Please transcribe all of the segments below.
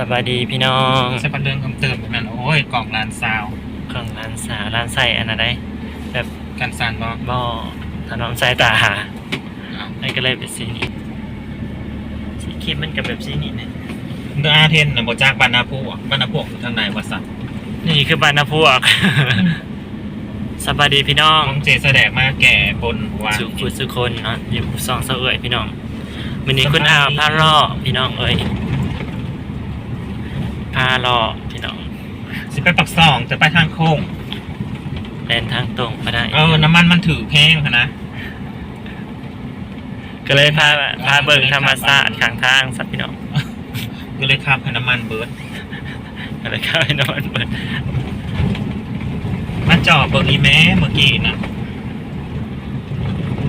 สวัสดีพี่น้องใช่ปะเรื่องคำเติมแบบนั้นโอ้ยกล่องลานซาวของร้านสาวร้านใส่อันนั้นได้แบบกันซันบ่บ่อถนอมสายตาหาอันก็เลยเป็นสีนี้สีเข้มมันกับแบบสีนี้เนี่ยเรื่ออาเทนนะบจากบรรณาพวกบรรณาพวกอยู่ทางไหนวะสัตว์นี่คือบานาพวกสวัสดีพี่น้องของเจแสดงมาแก่บนหัวสุขุสุคนเนาะอยู่สองเสาเอ่ยพี่น้องวันนี้คุณอาพาล่อพี่น้องเอ่ยาล่อพี่น้องสิไปปักซองจะไปทางโค้งแลนทางตรงก็ได้ เออ น้ำมันมันถือแพงค่ะนะ ก็เลยพาพาเบิ่งธรรมศาสตร์ข้างทางสัตว์พี่น้อง ก็เลยขับให้น้ำมันเบิร์ดก็เลยเข้าไปนอนเปิดมาจอบเบิร์อีแม่เมื่อกี้นะ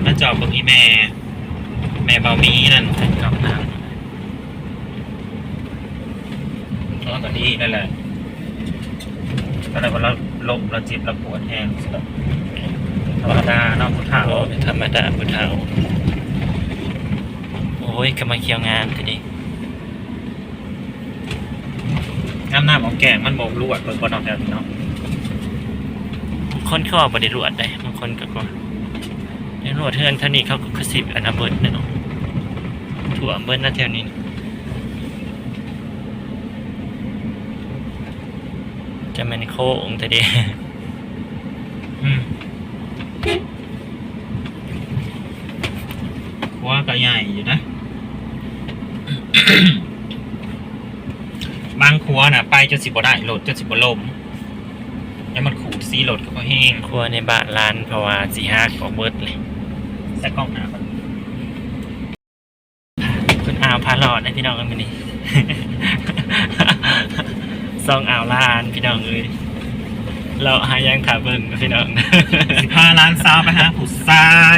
มาจอบเบิร์อีแม่ แม่เบามีนั่นทางกลับทา งเออตอนนี้นั่นแหละก็เลยว่าเราลมเราเจ็บเราปวดแห้งสุดธรรมดาเนาะผู้เฒ่าโอ้ธรรมดาพุทธาโอ้ยกำลังเคี้ยวงานทีนี้น้ำหน้าของแกงมันโมกลวดเปิดบนออกแถวนี้เนาะคนเขาบอกบริรวดได้บางคนก็ก็ในรวดเทือนเท่านี้เขาก็กระสิบอันนะเบิดเนาะถั่วเบิดนะแถวนี้ จะมันโค้งแต่เดีอืมว่าก็ใหญ่อยู่นะ บางครัวน่ะไปจนสิบ่ได้โหลดจนสิบ่ลมยังมันขูดซีโหลดก็บ่แห้งครัวในบ้านร้านเพราะว่าสีห้าของเบิดเลยใส่กล้องหนามันคุณอาวพาหลอดให้พี่น้องกันมานี่ ซองอ่าวลานพี่น้องเอ้ยเราหายังถาเบิ่งพี่น้อง สิพาร้านซาวไปหาผู้ชาย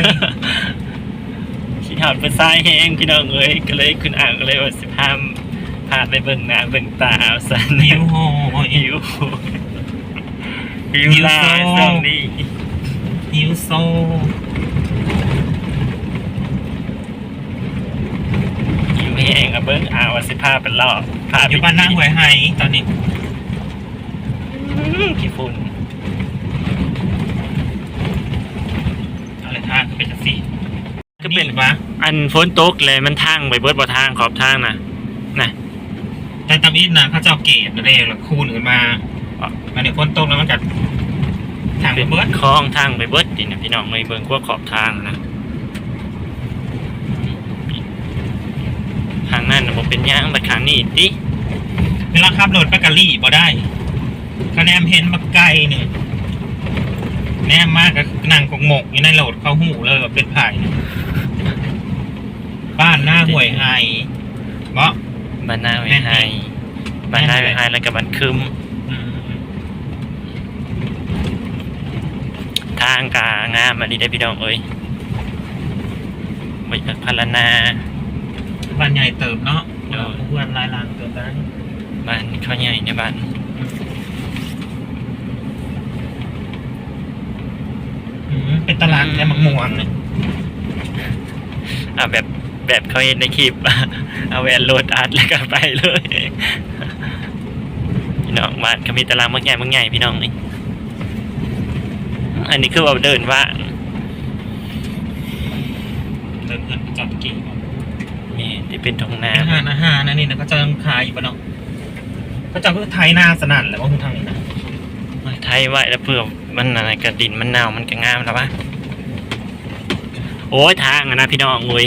ชิถอดไปซ้ายแห้งพี่น้องเอ้ยก็เลยคุณอ่าวก็เลยว่าสิพามพาไปเบิ่งหน้าเบิ่งตาเอาสันหิวโหย หิวหิวลาหิวโซ่ ช่วงนี้หิวโซหิวแห้งอะเบิ่งอ่าวว่าสิพาไปรอบ พาไปอยู่บ้านนั่งหวยไห้ตอนนี้อื้อขี้ฝุ่นอะไรทางก็เป็นจังสี่ก็เป็นวะอันฝนตกเลยมันทางไปเบิดบ่ทางขอบทางนะน่ะแต่ตำอิดนะเขาเจ้าเกตเร็วแล้วคูณอื่นมาอ๋อมาเนี่ยฝนตกแล้วมันกัดทางเป็นเบิดคลองทางไปเบิดดินะพี่น้องไม่เบิ่งกว่าขอบทางนะทาง นั้นน่ะบ่เป็นย่างบัดทางนี้ติเวลาขับรถไปกะลี่บ่ได้คะแนนเห็นมาไกลหนึ่งแนมมากก็นั่งกงหมกอยู่ในโหลดเข้าหูเลยว่าเป็นไผ่บ้านหน้าห่วยไฮเบาะบ้านนาไว้แม่นให้บ้านหน้าไว้ให้แล้วก็บ้านคึมอืมทางกางามอันนี้ได้พี่น้องเอ้ยไปพัฒนา บ้านใหญ่เติบเนาะเออเพื่อนลายลางเติบได้บ้านเขาใหญ่ในบ้านอืมเป็นตลาดแต่มักม่วงเนี่ยอะแบบแบบเขาเห็นในคลิป เอาแวนโหลดอัดแล้วก็ไปเลย พี่น้องบ้านเขามีตารางมักใหญ่มักใหญ่พี่น้องนี่อันนี้คือว่าเดินว่างเดินเงินจับกี่นี่ที่ เป็นทงนาอาหารอาหารนั่นนี่นะก็จะยังขายอยู่ปะเนาะก็จะคือไทยหน้าสนั่นแหละว่าคุณทางนี้นะมันไทยไว้แล้วเพื่อมันอะไรกระดินมันเน่ามันก็งามแล้วปะโอ้ยทางอะนะพี่น้องเว้ย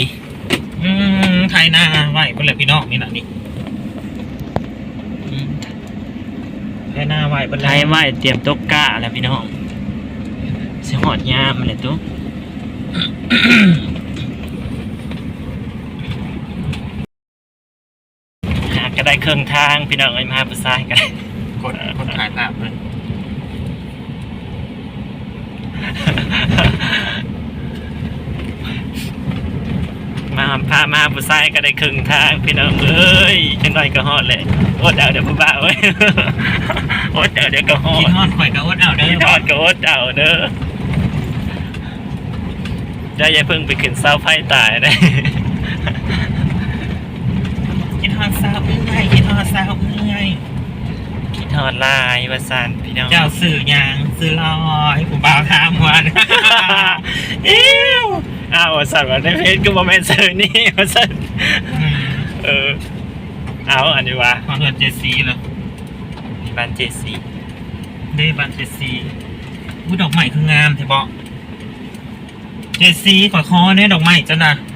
อืมไทยหน้าไหวเพื่อนเลยพี่น้องนี่นะนี่อืมไทยหน้าไหวเพื่อนไทยไว้เตรียมตกกะแล้วพี่น้องเสียหอดยามมันเลยตุ๊ก หา กก็ได้เครื่องทางพี่น้องไอ้มาผู้ชายกันกดกดถ่ายตามเลยมาพามาผู้ชายก็ได้ครึ่งทางพี่น้องเอ้ยจังไรก็ฮอดเลยโอดเอาเดี๋ยวผู้บ่าวเว้ยโอดเอาเดี๋ยวก็ฮอกิดนฮอดข่อยกับอดเอาเด้พี่อทอดก็โอดเอาเด้อจะอย่าเพิ่งไปขึ้นเสาไฟตายเลยกินฮ อดซาบเอ้ยกินฮอดสาวเอ้ยคิดทอดลายประสานพี่น้อง เจ้าสื่อหยางสื่อลอยผู้บ่าวถามวัน อิ้วอ้าวสัตว์ว่าในเพจก็บอแมนเซอร์นี่ว่าสัตว์เออ เอาอันนี้วะความเดือดเจดซีเลยมีบ้านเจซีเดบันเจดซีอุ้ยดอกใหม่คืองามเถอะบอกเจดซีขอคอเนี่ยดอกใหม่จ้ะนะใช่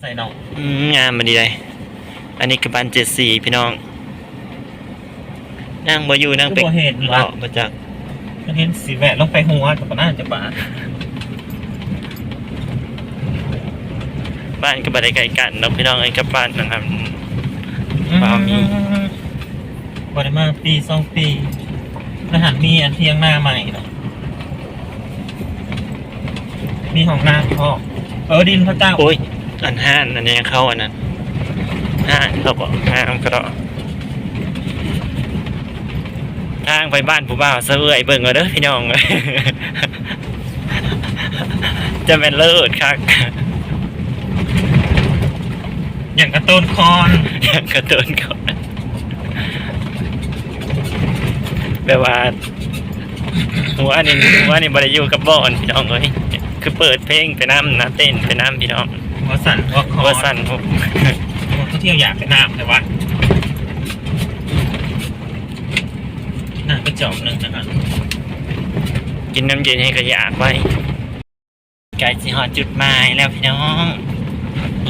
ใส่ดอกอืมงามมาดีเลยอันนี้คือบ้านเจซีพี่น้อง นั่งบ่อยู่นั่งก็เป็บ่เห็นเลละาะมาจากก็เห็นสีแหวะลงไปหัวแต่ก็น่าจะบาดบ้านก็บ่ได้ไกลกันเนาะพี่น้องไอ้กับบ้านนะครับบ่มีบริมาปีสองปีทหารมีอันเทียงหน้าใหม่เนาะมีของหน้าพ่อเออดินพระเจ้าโอ้ย อันห้านอันนี้เข้าอันนั้นห้านเขาบอกห้ามก็ได้ทางไปบ้านผู้บ่าวเสื่อยเบิ่งเอาเด้อพี่น้องจะเป็นเลิศครับอย่างกระต้นคอนอย่างกระตุ้นก่อนแปลว่าหัวนี่หัวนี่บริยูกับบอนพี่น้องเอ้ยคือเปิดเพลงไปน้ำนะเต้นไปน้ำพี่น้องหั วสั่นหัวคอว่าสั้นผมหัวก็เที่ยวอยากไปน้ำแต่ว่าน่าไปจอบหนึ่งนะครับกินน้ำเย็นให้กระยากไว้ใกล้สิหอดจุดหมายแล้วพี่น้อง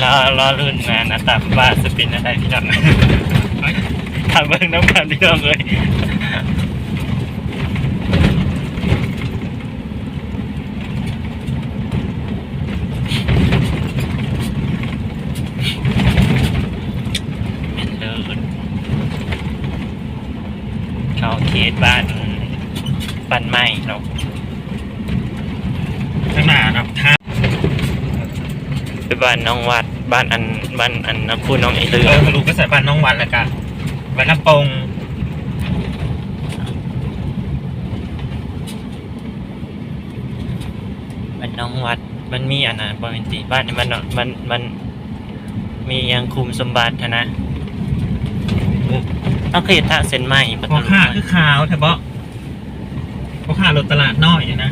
รอรอรุ่นมานะตามว่าสปินอะไรพี่น้อง ทำเบิ่งน้ำกันพี่น้องเลยเป็นเลิศเขาเขตบ้าน บ้านใหม่เนาะข้างหน้าครับท้าไปบ้านน้องวัดบ้านอันบ้านอันนะคุณน้องไอเรือเออมาลูกก็ใส่บ้านน้องวันแล้วกันวันน้ำปงบ้านน้องวัดมันมีอันนะบางทีบ้านนี่มันเนาะมันมันมียังคุมสมบัตินะต้องเขตทางเส้นใหม่ปพอระค่าตูคือขาวแต่บ่ พอค่ารถตลาดน้อยอะนะ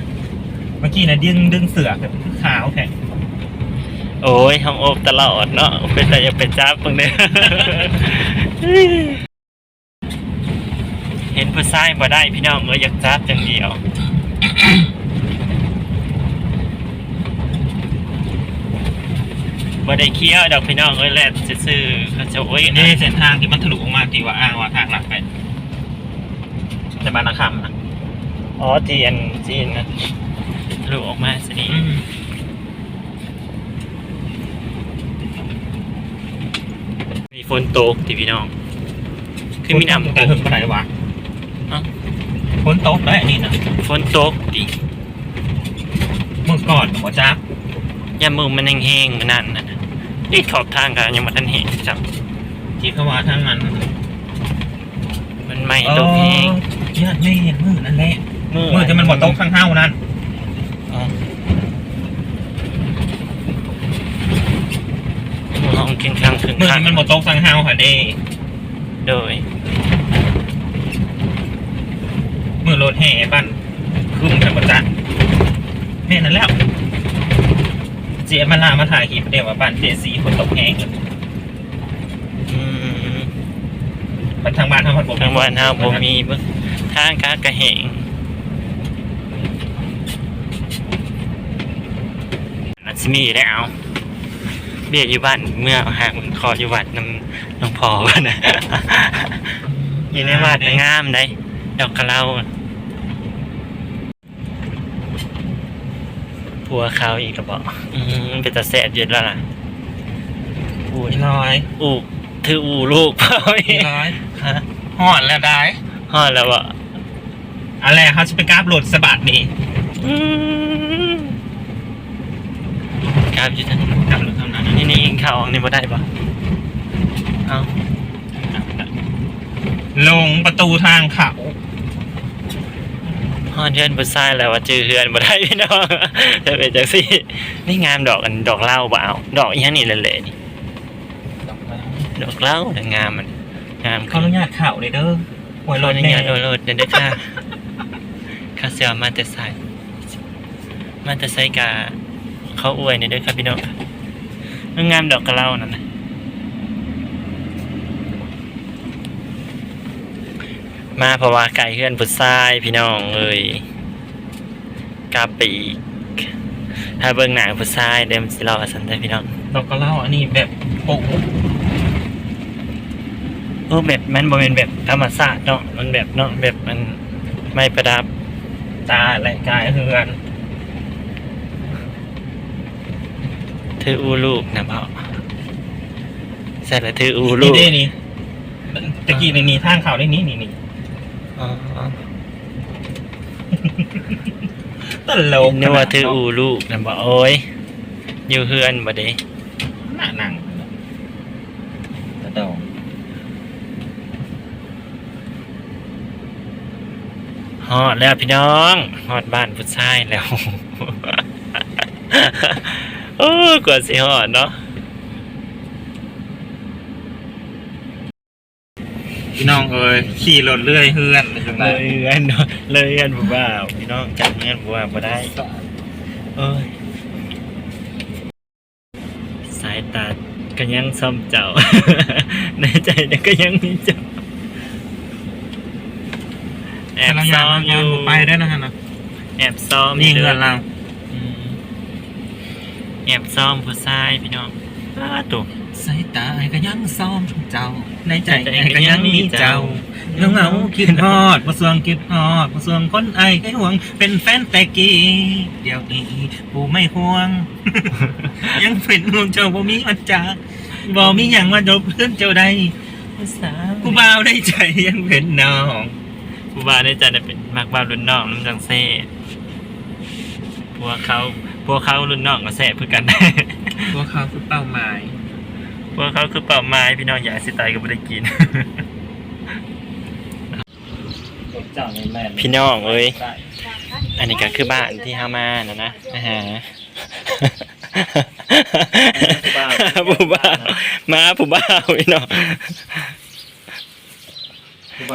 เมื่อกี้นะดึงดึงเสือกแต่คือขาวแค่โอ้ยห้องโอบตลอดเนาะเป็นแต่อย่าเป็นจ้าปึงเนี่ยเห็นผู้ชายบ่ได้พี่น้องเอออยากจับจังเดียวบ่ได้เคี้ยวดอกพี่น้องเอ้ยแหละซื่อๆเขาจะโอ้ยนี่เส้นทางที่มันทะลุออกมาที่ว่าอ้างว่าทางหลักไปแต่บ้านนาคำนะ อ๋อเทียนจีนนะทะลุออกมาสินี่มีฝนตกที่พี่น้อง คือมีน้ำแต่ตถึกงปานไหนวะเอ้าฝนตกได้อันนี้นะฝนตกดิเมื่อก่อนหัวจักยามมือมันแห้งๆมันนั่นนะนี่ขอบทางกันยังมาทันเห็นจับที่เขาว่าทางนั้นมันไม่ตกแห้งญาติไม่เห็นมือนั่นแหละ มือจะมันบ่ตกข้างเท้านั่นอ๋อมองกินข้างขึ้นมือข้างที่มันบ่ตกข้างเท้าค่ะเด้โดยมือรถแห่บ้านคุ้มกันบ่จักแม่นั่นแล้ว เจ๊มาลามาถ่ายคลิปเดียวว่าบ้านเจซีฝนตกแห้งอืมมันทางบ้านทางพันบกทางบ้านเฮาบ่มีเบิ่งทางกากระเหง อันสิมีแล้วเบี้ยอยู่บ้านเมื่อหากมันขออยู่วัดน้ำน้องพอกันนะอยู่ในวัดน่ะงามได้ดอกกระเหล่าผัวเขาอีกกระบอกอืมเป็นตาแสบเย็นแล้วล่ะอูดอีน้อยอูถืออูลูกเปล่าอีน้อยฮะหอดแล้วได้ฮอดแล้วอะอะไรเขาจะไปกราบโหลดสะบัดนี่ อืมครับอยู่ทั้งกราบโหลดเท่านั้นนี่นี่ข่าวออกนี่บ่ได้ปะเอาลงประตูทางเขาฮอดเดือนบ่ทรายแล้วว่าเจอเฮือนบ่ได้พี่น้องจะเป็นจังซี่ นี่งามดอกอันดอกเหล้าบ่เอาดอกอีหยังนี่แหละๆนี่ ดอกเหล้าแต่งามมันงามขออนุญาตข่าวเลยเด้อหวยรรถถในแน่งานโดนรถเดินด้วยค่ะข้าเสียมาแต่ใส่มาแต่ใส่กา เขาอวยเนี่ยด้วยครับพี่น้องงามดอกกระเหล่านั่นนะมาเพราะว่าไก่เฮือนพุดทรายพี่น้องเอ้ยกาปีกถ้าเบิ่งหนังพุดทรายเดิมสิเราอสันได้พี่น้องดอกกระเหล่าอันนี้แบบโอ้เออแบบมันบ่เป็นแบบธรรมชาติเนาะมันแบบเนาะแบบมันไม่ประดับตาและกายเฮือน ถืออูลูกนะพ่อใส่แล้วถืออูลูนี่กเด้นี่ตะกี้ในนี้ทางข่าวได้นี้นี่นี่อ๋อตลกนึกว่าถืออูลูกนะบ่โอ้ยอยู่เฮือนบ่เด้หน้าหนังกระดองฮอดแล้วพี่น้องฮอดบ้านผู้ชายแล้ว โอ้กว่าสิฮอดเนาะพี่น้องเอ้ยขี่รถเลื่อยเฮือนไปจังเลไดยเฮือนเนาะเลยเฮือนผู้บ่าวพี่น้องจับเฮือนผู้บ่าวบ่ได้ เอ้ย สายตาก็ยังซ่อมเจ้า ในใจเนี่ยก็ยังมีเจ้าแอบซ้อมอยู่ไปได้นะฮะนะแอบซ้อมนี่ยู่เฮือนเราอืม แอบซ้อมผู้ชายพี่น้องอ้าตุสายตาไอ้ก็ยังซ้อมเจ้า ในใจใจไอ้ก็ยังมีเจ้าเงาเงาๆคิดฮอดมาสวงคิดฮอดมาสวงคนไอ้ก็ห่วง เป็นแฟนแต่กี้ เดี๋ยวนี้ผู้ไม่ห่วง ยังเป็นห่วงเจ้าบ่มีมันจากบ่มีหยังมาดบเพื่อนเจ้าใดผู้สาวผู้บ่าวได้ใจยังเป็นน้องผู้บ่าวในใจเนี่ยเป็นมากบ่าวรุ่นน้องน้ำจังเซ่พวกเขา พวกเขารุ่นน้องก็แซ่เพื่อกัน พวกเขาคือเป้าหมาย พวกเขาคือเป่าไม้พี่น้องอย่าสิตายก็ไม่ได้กิน พี่น้องเอ้ย อันนี้ก็คือบ้านที่ห้ามานะนะนะฮะผู้บ่าวมาผู้บ่าวพี่น้อง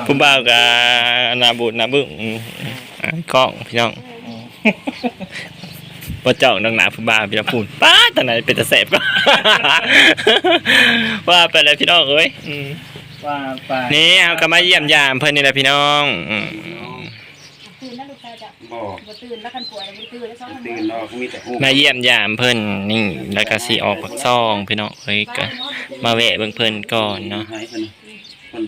ผู้บ่าวกับนาบุญนาบึ้งอืมอ่ากล้องพี่น้อง พอเจ้านังหนาผู้บ่าวพี่น้องพูดป้าตอนไหนเป็นตะแสบว่าไปเลยพี่น้องเอ้ยอืมว่าไปนี่เอาก็มาเยี่ยมยามเพื่อนนี่แหละพี่น้องอืมตื่นแล้วลูกชายจะบอกบ่ตื่นแล้วกันป่วยแล้วบ่ตื่นแล้วสองวันตื่นนอกมีแต่หูมาเยี่ยมยามเพิ่นนี่แล้วก็สิออกปักซองพี่น้องเอ้ยก็มาแวะเบิ่งเพิ่นก่อนเนาะหายคนคน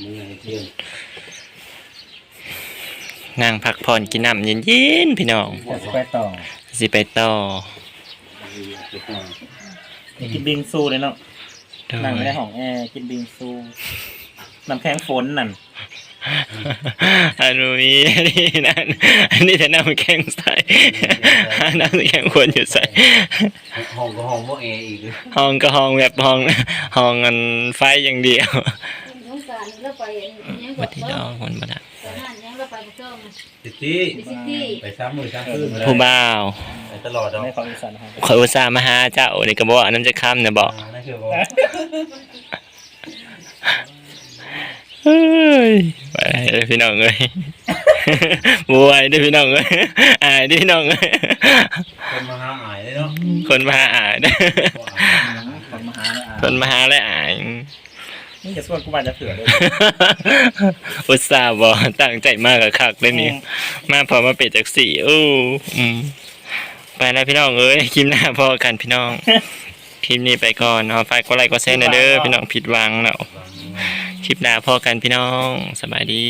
มึงไงเที่ยง นั่งพักผ่อนกินน้ำเย็นๆพี่น้องไปต่อสิไปต่อกินบิงซูเลยเนาะโดยนั่งในห้องแอร์กินบิงซูน้ำแข็งฝนนั่นอันนี้นี่นั่นอันนี้แต่น้ำแข็งใสน้ำแข็งควรอยู่ใส่ ห้องก็ห้องพวกแอร์อีกเลยห้องก็ห้องแบบห้องห้องอันไฟอย่างเดียวสงสารแล้วไปยังวับ่ดที่ดอกคนบ่ได้ตอนนั้นยังเรา ไปบ่เจ้าสิที่ซิตี้ไปซ้ำมือซ้ำคืนผู้บ่าวไปตลอดเนาะในของอีสานครับขอยอุตส่าห์มาหาเจ้านี่ก็บอกว่าน้ำจะค้ำเนี่ยบอกนั่นคือว่าเฮ้ยไปเลยพี่น้องเอ้ยบวยเด้วยพี่น้องเอ้ยอายเด้วยพี่น้องเอ้ยคนมาหาอายเลยเนาะคนมาหาอายเด้อคนมาหาเลยอะคนมาหาและอาย นี่จะส่วนกูมาจะเผื่อเลยอุตส่าห์บอกตั้งใจมากกับคักเลยนี่มาพอมาเป็ดจากสี่อู้อืมไปแล้วพี่น้องเอ้ยคลิปหน้าพอกันพี่น้องคลิปนี้ไปก่อนเนาะฝากกดไลค์กดแชร์หนะเด้อพี่น้องผิดหวังเนาะคลิปหน้าพอกันพี่น้องสบายดี